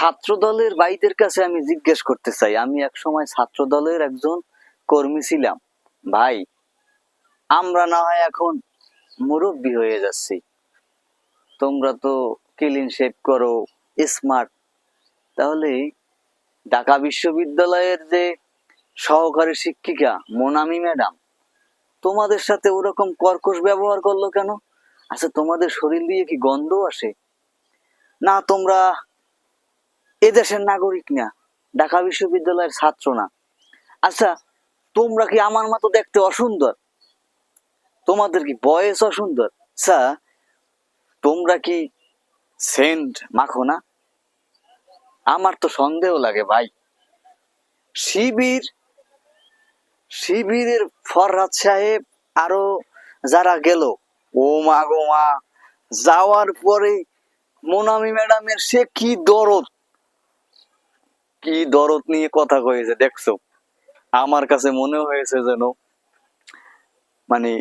ছাত্র দলের ভাইদের কাছে আমি জিজ্ঞেস করতে চাই। আমি এক সময় ছাত্র দলের একজন কর্মী ছিলাম। ভাই, আমরা না হয় এখন মুরব্বী হয়ে যাচ্ছি। তোমরা তো ক্লিন শেপ করো স্মার্ট তাহলে ঢাকা বিশ্ববিদ্যালয়ের যে সহকারী শিক্ষিকা মোনামি ম্যাডাম, তোমাদের সাথে ওরকম কর্কশ ব্যবহার করল কেন? আচ্ছা তোমাদের শরীর দিয়ে কি গন্ধ আসে? না, তোমরা এদেশের নাগরিক না, ঢাকা বিশ্ববিদ্যালয়ের ছাত্র না। আচ্ছা তোমরা কি আমার মতো দেখতে অসুন্দর? তোমাদের কি বয়স অসুন্দর? আচ্ছা তোমরা কি সেন্ট মাখো না আমার তো সন্দেহ লাগে ভাই। শিবির, শিবিরের ফরহাদ সাহেব আরও যারা গেল, ও মা গো মা, যাওয়ার পরে মোনামি ম্যাডামের সে কি দরদ? কি দরদ নিয়ে কথা কয়েছে দেখছ? আমার কাছে মনে হয়েছে যেন মানে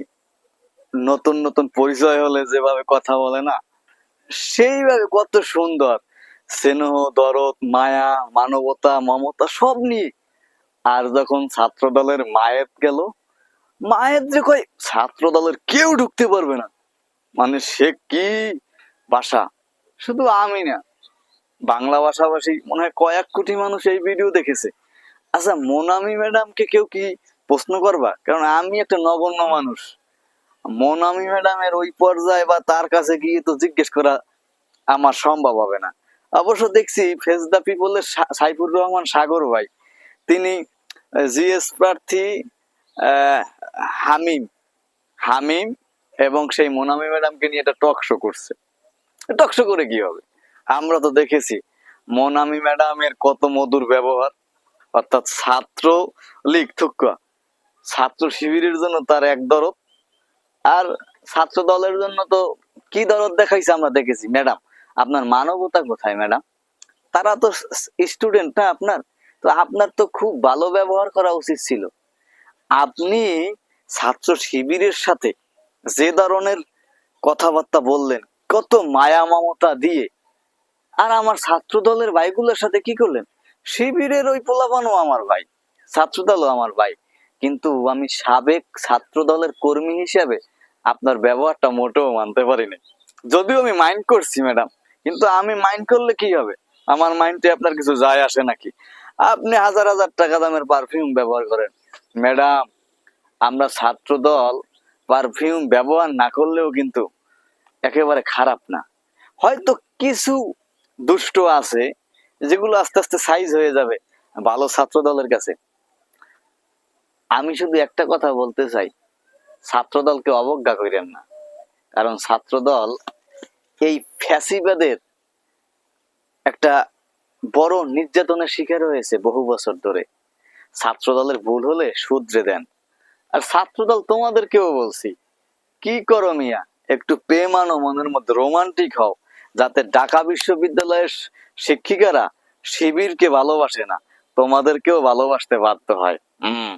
নতুন নতুন পরিচয় হলে যেভাবে কথা বলে না, সেইভাবে কত সুন্দর। স্নেহ, দরদ, মায়া, মানবতা, মমতা, সব নিয়ে। আর যখন ছাত্র দলের মায়ের গেল মায়ের যে কয় ছাত্র দলের কেউ ঢুকতে পারবে না। মানে সে কি বাসা? শুধু আমি না। বাংলা ভাষাভাষী মনে হয় কয়েক কোটি মানুষ এই ভিডিও দেখেছে। আচ্ছা মোনামি ম্যাডামকে কেউ কি প্রশ্ন করবা? কারণ আমি একটা নগণ্য মানুষ। মোনামি ম্যাডামের ওই পর্যায়ে বা তার কাছে গিয়ে তো জিজ্ঞেস করা আমার সম্ভব হবে না। অবশ্য দেখছি ফেস দ্য পিপলের সাইফুর রহমান সাগর ভাই। তিনি জিএস প্রার্থী হামিম হামিম এবং সেই মোনামি ম্যাডামকে নিয়ে একটা টক শো করছে। টক শো করে কি হবে? আমরা তো দেখেছি, মোনামি ম্যাডামের কত মধুর ব্যবহার। অর্থাৎ ছাত্র লীগ থুক্কা। ছাত্র শিবিরের জন্য তার এক দরদ। আর ছাত্র দলের জন্য তো কি দরদ দেখাইছে আমরা দেখেছি, ম্যাডাম? আপনার মানবতা কোথায়, ম্যাডাম? তারা তো স্টুডেন্ট না আপনার? তো আপনার তো খুব ভালো ব্যবহার করা উচিত ছিল। আপনি ছাত্র শিবিরের সাথে যে ধরনের কথাবার্তা বললেন, কত মায়া মমতা দিয়ে আর আমার ছাত্র দলের ভাইগুলোর সাথে কি করলেন? শিবিরের ওই পোলাপানও আমার ভাই ছাত্র দলও আমার ভাই। কিন্তু আমি সাবেক ছাত্র দলের কর্মী হিসাবে আপনার ব্যবহারটা মোটেও মানতে পারিনি। যদিও আমি মাইন্ড করছি, ম্যাডাম, কিন্তু আমি মাইন্ড করলে কি হবে? আমার মাইন্ডে আপনার কিছু যায় আসে নাকি? আপনি হাজার হাজার টাকা দামের পারফিউম ব্যবহার করেন। ম্যাডাম, আমরা ছাত্র দল পারফিউম ব্যবহার না করলেও কিন্তু একেবারে খারাপ না। হয়তো কিছু দুষ্ট আছে, যেগুলো আস্তে আস্তে সাইজ হয়ে যাবে ভালো ছাত্র দলের কাছে। আমি শুধু একটা কথা বলতে চাই ছাত্র দলকে অবজ্ঞা করেন না। কারণ ছাত্র দল এই ফ্যাসিবাদের একটা বড় নির্যাতনের শিকার হয়েছে বহু বছর ধরে। ছাত্র দলের ভুল হলে শুধরে দেন। আর ছাত্র দল তোমাদেরকেও বলছি, কি করো মিয়া? একটু প্রেম আনো মনের মধ্যে রোমান্টিক হও। যাতে ঢাকা বিশ্ববিদ্যালয়ের শিক্ষিকারা শিবিরকে ভালোবাসে না তোমাদেরকেও ভালোবাসতে বাধ্য হয়। হম।